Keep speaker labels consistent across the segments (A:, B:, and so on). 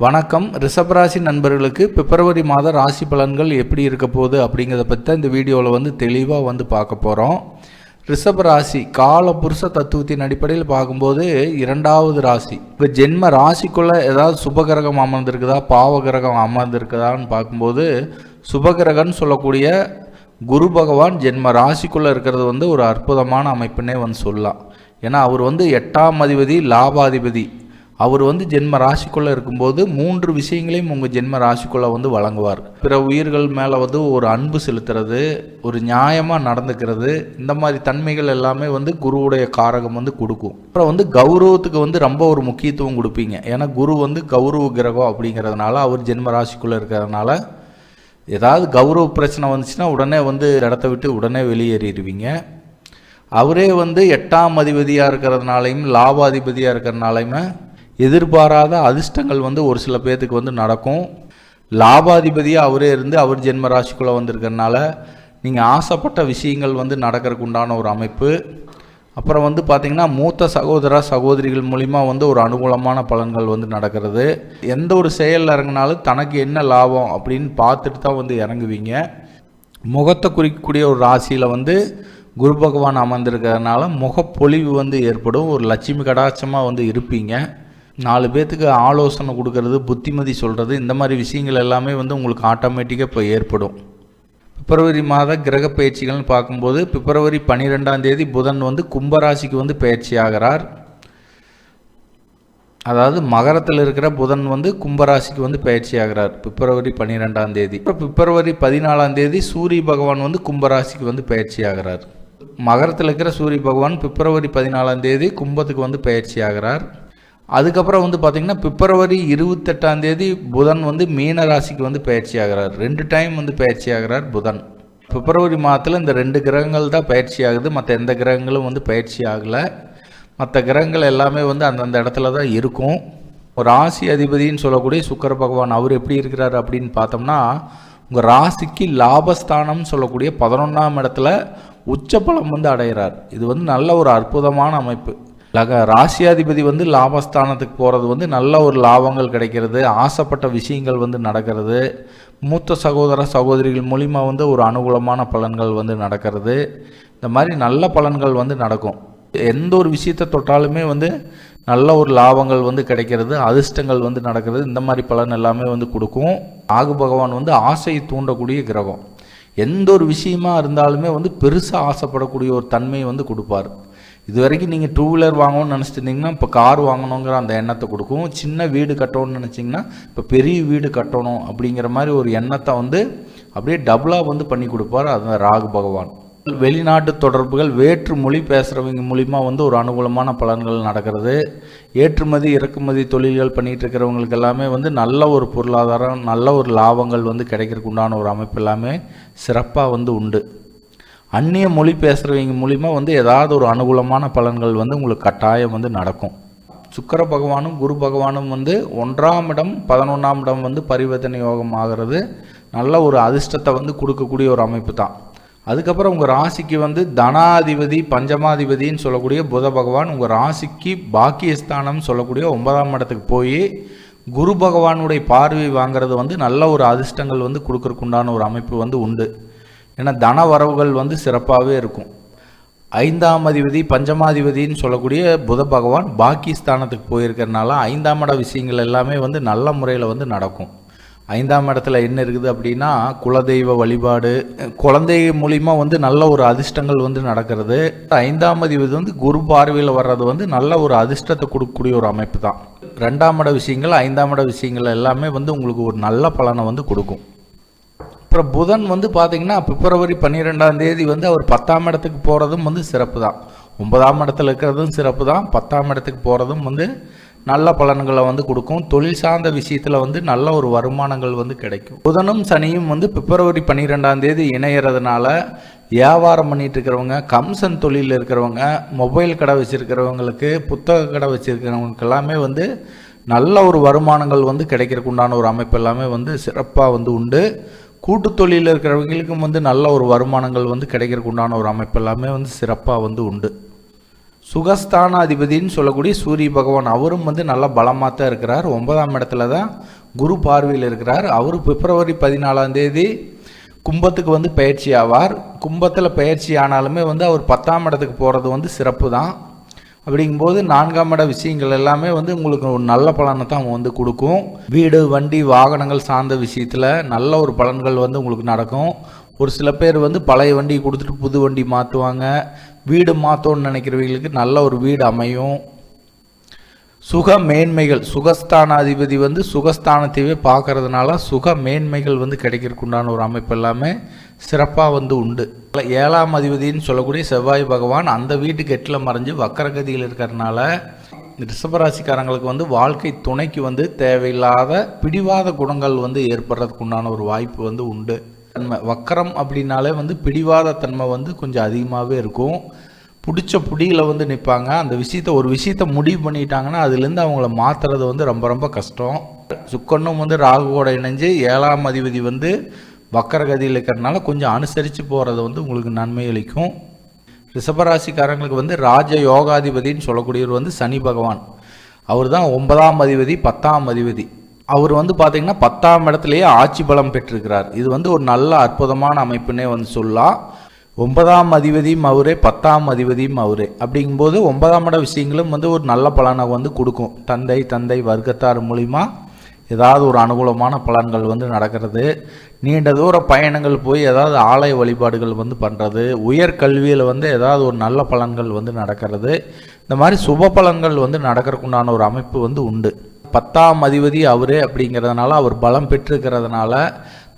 A: வணக்கம். ரிஷபராசி நண்பர்களுக்கு பிப்ரவரி மாத ராசி பலன்கள் எப்படி இருக்க போகுது அப்படிங்கிறத பற்றி தான் இந்த வீடியோவில் வந்து தெளிவாக வந்து பார்க்க போகிறோம் ரிஷபராசி கால புருஷ தத்துவத்தின் அடிப்படையில் பார்க்கும்போது இரண்டாவது ராசி. இப்போ ஜென்ம ராசிக்குள்ளே ஏதாவது சுபகிரகம் அமர்ந்திருக்குதா? பாவகிரகம் அமர்ந்திருக்குதான்னு பார்க்கும்போது சுபகிரகம்னு சொல்லக்கூடிய குரு பகவான் ஜென்ம ராசிக்குள்ளே இருக்கிறது வந்து ஒரு அற்புதமான அமைப்புன்னே வந்து சொல்லலாம். ஏன்னா அவர் வந்து எட்டாம் அதிபதி லாபாதிபதி. அவர் வந்து ஜென்ம ராசிக்குள்ளே இருக்கும்போது மூன்று விஷயங்களையும் உங்கள் ஜென்ம ராசிக்குள்ளே வந்து வழங்குவார். பிற உயிர்கள் மேலே வந்து ஒரு அன்பு செலுத்துறது ஒரு நியாயமாக நடந்துக்கிறது இந்த மாதிரி தன்மைகள் எல்லாமே வந்து குருவுடைய காரகம் வந்து கொடுக்கும். அப்புறம் வந்து கௌரவத்துக்கு வந்து ரொம்ப ஒரு முக்கியத்துவம் கொடுப்பீங்க. ஏன்னா குரு வந்து கௌரவ கிரகம் அப்படிங்கிறதுனால அவர் ஜென்ம ராசிக்குள்ளே இருக்கிறதுனால ஏதாவது கௌரவ பிரச்சனை வந்துச்சுன்னா உடனே வந்து இடத்த விட்டு உடனே வெளியேறிடுவீங்க. அவரே வந்து எட்டாம் அதிபதியாக இருக்கிறதுனாலையும் லாபாதிபதியாக இருக்கிறதுனாலையுமே எதிர்பாராத அதிர்ஷ்டங்கள் வந்து ஒரு சில பேர்த்துக்கு வந்து நடக்கும். லாபாதிபதியாக அவரே இருந்து அவர் ஜென்ம ராசிக்குள்ளே வந்திருக்கிறனால நீங்கள் ஆசைப்பட்ட விஷயங்கள் வந்து நடக்கிறதுக்கு உண்டான ஒரு அமைப்பு. அப்புறம் வந்து பார்த்திங்கன்னா மூத்த சகோதர சகோதரிகள் மூலிமா வந்து ஒரு அனுகூலமான பலன்கள் வந்து நடக்கிறது. எந்த ஒரு செயலில் இறங்கினாலும் தனக்கு என்ன லாபம் அப்படின்னு பார்த்துட்டு தான் வந்து இறங்குவீங்க. முகத்தை குறிக்கக்கூடிய ஒரு ராசியில் வந்து குரு பகவான் அமர்ந்திருக்கிறதுனால முகப்பொழிவு வந்து ஏற்படும். ஒரு லட்சுமி கடாட்சமாக வந்து இருப்பீங்க. நாலு பேர்த்துக்கு ஆலோசனை கொடுக்கறது புத்திமதி சொல்கிறது இந்த மாதிரி விஷயங்கள் எல்லாமே வந்து உங்களுக்கு ஆட்டோமேட்டிக்காக இப்போ ஏற்படும். பிப்ரவரி மாத கிரக பயிற்சிகள்னு பார்க்கும்போது பிப்ரவரி பன்னிரெண்டாம் தேதி புதன் வந்து கும்பராசிக்கு வந்து பயிற்சி ஆகிறார். அதாவது மகரத்தில் இருக்கிற புதன் வந்து கும்பராசிக்கு வந்து பயிற்சி ஆகிறார் பிப்ரவரி பன்னிரெண்டாம் தேதி. அப்புறம் பிப்ரவரி பதினாலாம் தேதி சூரிய பகவான் வந்து கும்பராசிக்கு வந்து பயிற்சி ஆகிறார். மகரத்தில் இருக்கிற சூரிய பகவான் பிப்ரவரி பதினாலாம் தேதி கும்பத்துக்கு வந்து பயிற்சி ஆகிறார். அதுக்கப்புறம் வந்து பார்த்திங்கன்னா பிப்ரவரி இருபத்தெட்டாம் தேதி புதன் வந்து மீன ராசிக்கு வந்து பயிற்சி ஆகிறார். ரெண்டு டைம் வந்து பயிற்சி ஆகிறார் புதன். பிப்ரவரி மாதத்தில் இந்த ரெண்டு கிரகங்கள் தான் பயிற்சி ஆகுது. மற்ற எந்த கிரகங்களும் வந்து பயிற்சி ஆகலை. மற்ற கிரகங்கள் எல்லாமே வந்து அந்தந்த இடத்துல தான் இருக்கும். ஒரு ராசி அதிபதின்னு சொல்லக்கூடிய சுக்கர பகவான் அவர் எப்படி இருக்கிறார் அப்படின்னு பார்த்தோம்னா உங்கள் ராசிக்கு லாபஸ்தானம்னு சொல்லக்கூடிய பதினொன்றாம் இடத்துல உச்சபலம் வந்து அடைகிறார் இது வந்து நல்ல ஒரு அற்புதமான அமைப்பு. லக ராசியாதிபதி வந்து லாபஸ்தானத்துக்கு போகிறது வந்து நல்ல ஒரு லாபங்கள் கிடைக்கிறது. ஆசைப்பட்ட விஷயங்கள் வந்து நடக்கிறது. மூத்த சகோதர சகோதரிகள் மூலிமா வந்து ஒரு அனுகூலமான பலன்கள் வந்து நடக்கிறது. இந்த மாதிரி நல்ல பலன்கள் வந்து நடக்கும். எந்த ஒரு விஷயத்தை தொட்டாலுமே வந்து நல்ல ஒரு லாபங்கள் வந்து கிடைக்கிறது. அதிர்ஷ்டங்கள் வந்து நடக்கிறது. இந்த மாதிரி பலன் எல்லாமே வந்து கொடுக்கும். ஆகு பகவான் வந்து ஆசையை தூண்டக்கூடிய கிரகம். எந்த ஒரு விஷயமா இருந்தாலுமே வந்து பெருசாக ஆசைப்படக்கூடிய ஒரு தன்மையை வந்து கொடுப்பார். இது வரைக்கும் நீங்கள் டூ வீலர் வாங்கணும்னு நினச்சிட்டுருந்தீங்கன்னா இப்போ கார் வாங்கணுங்கிற அந்த எண்ணத்தை கொடுக்கும் சின்ன வீடு கட்டணும்னு நினச்சிங்கன்னா இப்போ பெரிய வீடு கட்டணும் அப்படிங்கிற மாதிரி ஒரு எண்ணத்தை வந்து அப்படியே டபுளாக வந்து பண்ணி கொடுப்பார் அது ராகு பகவான். வெளிநாட்டு தொடர்புகள் வேற்று மொழி பேசுகிறவங்க மூலிமா வந்து ஒரு அனுகூலமான பலன்கள் நடக்கிறது. ஏற்றுமதி இறக்குமதி தொழில்கள் பண்ணிகிட்டு இருக்கிறவங்களுக்கு எல்லாமே வந்து நல்ல ஒரு பொருளாதாரம் நல்ல ஒரு லாபங்கள் வந்து கிடைக்கிறதுக்கு உண்டான ஒரு அமைப்பு எல்லாமே சிறப்பாக வந்து உண்டு. அந்நிய மொழி பேசுகிறவங்க மூலிமா வந்து ஏதாவது ஒரு அனுகூலமான பலன்கள் வந்து உங்களுக்கு கட்டாயம் வந்து நடக்கும். சுக்கர பகவானும் குரு பகவானும் வந்து ஒன்றாம் இடம் பதினொன்றாம் இடம் வந்து பரிவர்த்தனை யோகம் ஆகிறது நல்ல ஒரு அதிர்ஷ்டத்தை வந்து கொடுக்கக்கூடிய ஒரு அமைப்பு தான். அதுக்கப்புறம் உங்கள் ராசிக்கு வந்து தனாதிபதி பஞ்சமாதிபதின்னு சொல்லக்கூடிய புத பகவான் உங்கள் ராசிக்கு பாக்கியஸ்தானம் சொல்லக்கூடிய ஒன்பதாம் இடத்துக்கு போய் குரு பகவானுடைய பார்வை வாங்குறது வந்து நல்ல ஒரு அதிர்ஷ்டங்கள் வந்து கொடுக்கறக்குண்டான ஒரு அமைப்பு வந்து உண்டு. ஏன்னா தன வரவுகள் வந்து சிறப்பாகவே இருக்கும். ஐந்தாம் அதிபதி பஞ்சமாதிபதின்னு சொல்லக்கூடிய புத பகவான் பாக்கிஸ்தானத்துக்கு போயிருக்கிறனால ஐந்தாம் இட விஷயங்கள் எல்லாமே வந்து நல்ல முறையில் வந்து நடக்கும். ஐந்தாம் இடத்துல என்ன இருக்குது அப்படின்னா குலதெய்வ வழிபாடு குழந்தை மூலிமா வந்து நல்ல ஒரு அதிர்ஷ்டங்கள் வந்து நடக்கிறது. ஐந்தாம் அதிபதி வந்து குரு பார்வையில் வர்றது வந்து நல்ல ஒரு அதிர்ஷ்டத்தை கொடுக்கக்கூடிய ஒரு அமைப்பு தான். ரெண்டாம் இட விஷயங்கள் ஐந்தாம் இட விஷயங்கள் எல்லாமே வந்து உங்களுக்கு ஒரு நல்ல பலனை வந்து கொடுக்கும். அப்புறம் புதன் வந்து பார்த்தீங்கன்னா பிப்ரவரி பன்னிரெண்டாம் தேதி வந்து அவர் பத்தாம் இடத்துக்கு போகிறதும் வந்து சிறப்பு தான். ஒன்பதாம் இடத்துல இருக்கிறதும் சிறப்பு தான். பத்தாம் இடத்துக்கு போகிறதும் வந்து நல்ல பலன்களை வந்து கொடுக்கும். தொழில் சார்ந்த விஷயத்தில் வந்து நல்ல ஒரு வருமானங்கள் வந்து கிடைக்கும். புதனும் சனியும் வந்து பிப்ரவரி பன்னிரெண்டாம் தேதி இணையறதுனால வியாபாரம் பண்ணிட்டு இருக்கிறவங்க கம்சன் தொழிலில் இருக்கிறவங்க மொபைல் கடை வச்சுருக்கிறவங்களுக்கு புத்தக கடை வச்சுருக்கிறவங்களுக்கு எல்லாமே வந்து நல்ல ஒரு வருமானங்கள் வந்து கிடைக்கிறதுக்கு உண்டான ஒரு அமைப்பு எல்லாமே வந்து சிறப்பாக வந்து உண்டு. கூட்டு தொழிலில் இருக்கிறவங்களுக்கும் வந்து நல்ல ஒரு வருமானங்கள் வந்து கிடைக்கிறதுக்கு உண்டான ஒரு அமைப்பு எல்லாமே வந்து சிறப்பாக வந்து உண்டு. சுகஸ்தானாதிபதின்னு சொல்லக்கூடிய சூரிய பகவான் அவரும் வந்து நல்லா பலமாக தான் இருக்கிறார். ஒன்பதாம் இடத்துல தான் குரு பார்வையில் இருக்கிறார். அவர் பிப்ரவரி பதினாலாம் தேதி கும்பத்துக்கு வந்து பயிற்சி ஆவார். கும்பத்தில் பயிற்சி ஆனாலுமே வந்து அவர் பத்தாம் இடத்துக்கு போகிறது வந்து சிறப்பு தான் அப்படிங்கும்போது நான்காம் இட விஷயங்கள் எல்லாமே வந்து உங்களுக்கு ஒரு நல்ல பலனை தான் அவங்க வந்து கொடுக்கும். வீடு வண்டி வாகனங்கள் சார்ந்த விஷயத்தில் நல்ல ஒரு பலன்கள் வந்து உங்களுக்கு நடக்கும். ஒரு சில பேர் வந்து பழைய வண்டி கொடுத்துட்டு புது வண்டி மாற்றுவாங்க வீடு மாற்றோன்னு நினைக்கிறவங்களுக்கு நல்ல ஒரு வீடு அமையும். சுக மேன்மைகள் சுகஸ்தானாதிபதி வந்து சுகஸ்தானத்தையே பார்க்கறதுனால சுக மேன்மைகள் வந்து கிடைக்கிறதுக்கு உண்டான ஒரு அமைப்பு எல்லாமே சிறப்பாக வந்து உண்டு. ஏழாம் அதிபதின்னு சொல்லக்கூடிய செவ்வாய் பகவான் அந்த வீட்டுக்கு எட்டில் மறைஞ்சு வக்கரகதியில் இருக்கிறதுனால ரிஷபராசிக்காரங்களுக்கு வந்து வாழ்க்கை துணைக்கு வந்து தேவையில்லாத பிடிவாத குணங்கள் வந்து ஏற்படுறதுக்கு உண்டான ஒரு வாய்ப்பு வந்து உண்டு. தன்மை வக்கரம் அப்படின்னாலே வந்து பிடிவாத தன்மை வந்து கொஞ்சம் அதிகமாகவே இருக்கும். பிடிச்ச புடியில் வந்து நிற்பாங்க அந்த விஷயத்த ஒரு விஷயத்த முடிவு பண்ணிட்டாங்கன்னா அதுலேருந்து அவங்கள மாற்றுறது வந்து ரொம்ப ரொம்ப கஷ்டம். சுக்கண்ணும் வந்து ராகுவோட இணைஞ்சு ஏழாம் அதிபதி வந்து வக்கரகதியில் இருக்கிறதுனால கொஞ்சம் அனுசரித்து போகிறது வந்து உங்களுக்கு நன்மை அளிக்கும். ரிஷபராசிக்காரங்களுக்கு வந்து ராஜ யோகாதிபதின்னு சொல்லக்கூடியவர் வந்து சனி பகவான். அவர் தான் ஒன்பதாம் அதிபதி பத்தாம் அதிபதி. அவர் வந்து பார்த்திங்கன்னா பத்தாம் இடத்துலையே ஆட்சி பலம் பெற்றிருக்கிறார். இது வந்து ஒரு நல்ல அற்புதமான அமைப்புன்னே வந்து சொல்லலாம். ஒன்பதாம் அதிபதியும் அவரே பத்தாம் அதிபதியும் அவரே. அப்படிங்கும்போது ஒன்பதாம் இட விஷயங்களும் வந்து ஒரு நல்ல பலனை வந்து கொடுக்கும். தந்தை தந்தை வர்க்கத்தார் மூலிமா ஏதாவது ஒரு அனுகூலமான பலன்கள் வந்து நடக்கிறது. நீண்ட தூர பயணங்கள் போய் ஏதாவது ஆலய வழிபாடுகள் வந்து பண்ணுறது உயர்கல்வியில் வந்து ஏதாவது ஒரு நல்ல பலன்கள் வந்து நடக்கிறது. இந்த மாதிரி சுப பலன்கள் வந்து நடக்கிறதுக்குண்டான ஒரு அமைப்பு வந்து உண்டு. பத்தாம் அதிபதி அவரே அப்படிங்கிறதுனால அவர் பலம் பெற்றிருக்கிறதுனால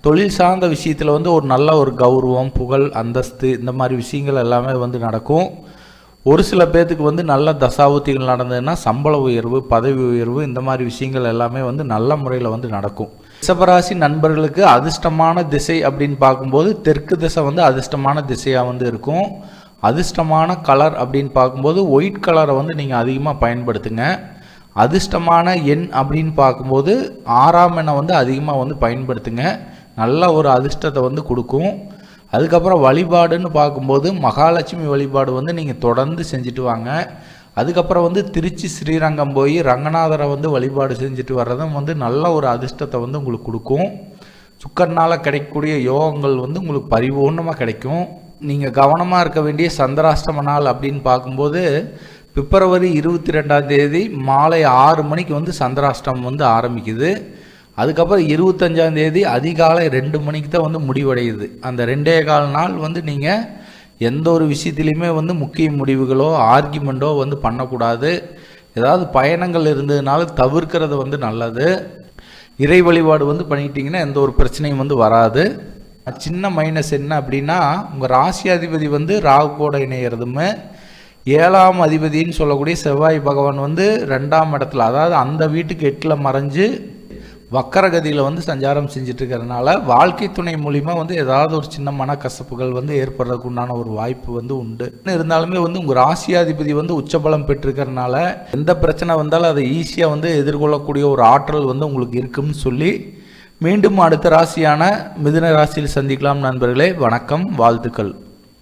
A: தொழில் சார்ந்த விஷயத்தில் வந்து ஒரு நல்ல ஒரு கௌரவம் புகழ் அந்தஸ்து இந்த மாதிரி விஷயங்கள் எல்லாமே வந்து நடக்கும். ஒரு சில பேர்த்துக்கு வந்து நல்ல தசாபுத்திகள் நடந்ததுன்னா சம்பள உயர்வு பதவி உயர்வு இந்த மாதிரி விஷயங்கள் எல்லாமே வந்து நல்ல முறையில் வந்து நடக்கும். ரிஷபராசி நண்பர்களுக்கு அதிர்ஷ்டமான திசை அப்படின்னு பார்க்கும்போது தெற்கு திசை வந்து அதிர்ஷ்டமான திசையாக வந்து இருக்கும். அதிர்ஷ்டமான கலர் அப்படின்னு பார்க்கும்போது ஒயிட் கலரை வந்து நீங்கள் அதிகமாக பயன்படுத்துங்க. அதிர்ஷ்டமான எண் அப்படின்னு பார்க்கும்போது ஆறாம் எண்ணை வந்து அதிகமாக வந்து பயன்படுத்துங்க. நல்ல ஒரு அதிர்ஷ்டத்தை வந்து கொடுக்கும். அதுக்கப்புறம் வழிபாடுன்னு பார்க்கும்போது மகாலட்சுமி வழிபாடு வந்து நீங்கள் தொடர்ந்து செஞ்சுட்டு வாங்க. அதுக்கப்புறம் வந்து திருச்சி ஸ்ரீரங்கம் போய் ரங்கநாதரை வந்து வழிபாடு செஞ்சுட்டு வர்றதும் வந்து நல்ல ஒரு அதிர்ஷ்டத்தை வந்து உங்களுக்கு கொடுக்கும். சுக்கரனால் கிடைக்கக்கூடிய யோகங்கள் வந்து உங்களுக்கு பரிபூர்ணமாக கிடைக்கும். நீங்கள் கவனமாக இருக்க வேண்டிய சந்திராஷ்டம நாள் அப்படின்னு பார்க்கும்போது பிப்ரவரி இருபத்தி ரெண்டாம் தேதி மாலை ஆறு மணிக்கு வந்து சந்திராஷ்டமம் வந்து ஆரம்பிக்குது. அதுக்கப்புறம் இருபத்தஞ்சாம் தேதி அதிகாலை ரெண்டு மணிக்கு தான் வந்து முடிவடையுது. அந்த ரெண்டே கால் நாள் வந்து நீங்கள் எந்த ஒரு விஷயத்துலையுமே வந்து முக்கிய முடிவுகளோ ஆர்கியூமெண்ட்டோ வந்து பண்ணக்கூடாது. ஏதாவது பயணங்கள் இருந்ததுனால தவிர்க்கிறது வந்து நல்லது. இறை வழிபாடு வந்து பண்ணிக்கிட்டிங்கன்னா எந்த ஒரு பிரச்சனையும் வந்து வராது. சின்ன மைனஸ் என்ன அப்படின்னா உங்கள் ராசியாதிபதி வந்து ராகு கூட இணையிறதுமே ஏழாம் அதிபதின்னு சொல்லக்கூடிய செவ்வாய் பகவான் வந்து ரெண்டாம் இடத்துல அதாவது அந்த வீட்டுக்கு எட்டில் மறைஞ்சு வக்கரகதியில் வந்து சஞ்சாரம் செஞ்சிட்ருக்கிறதுனால வாழ்க்கை துணை மூலிமா வந்து ஏதாவது ஒரு சின்ன மனக்கசப்புகள் வந்து ஏற்படுறதுக்கு உண்டான ஒரு வாய்ப்பு வந்து உண்டு. இருந்தாலுமே வந்து உங்கள் ராசியாதிபதி வந்து உச்சபலம் பெற்றிருக்கிறதுனால எந்த பிரச்சனை வந்தாலும் அதை ஈஸியாக வந்து எதிர்கொள்ளக்கூடிய ஒரு ஆற்றல் வந்து உங்களுக்கு இருக்குன்னு சொல்லி மீண்டும் அடுத்த ராசியான மிதுன ராசியில் சந்திக்கலாம் நண்பர்களே. வணக்கம் வாழ்த்துக்கள்.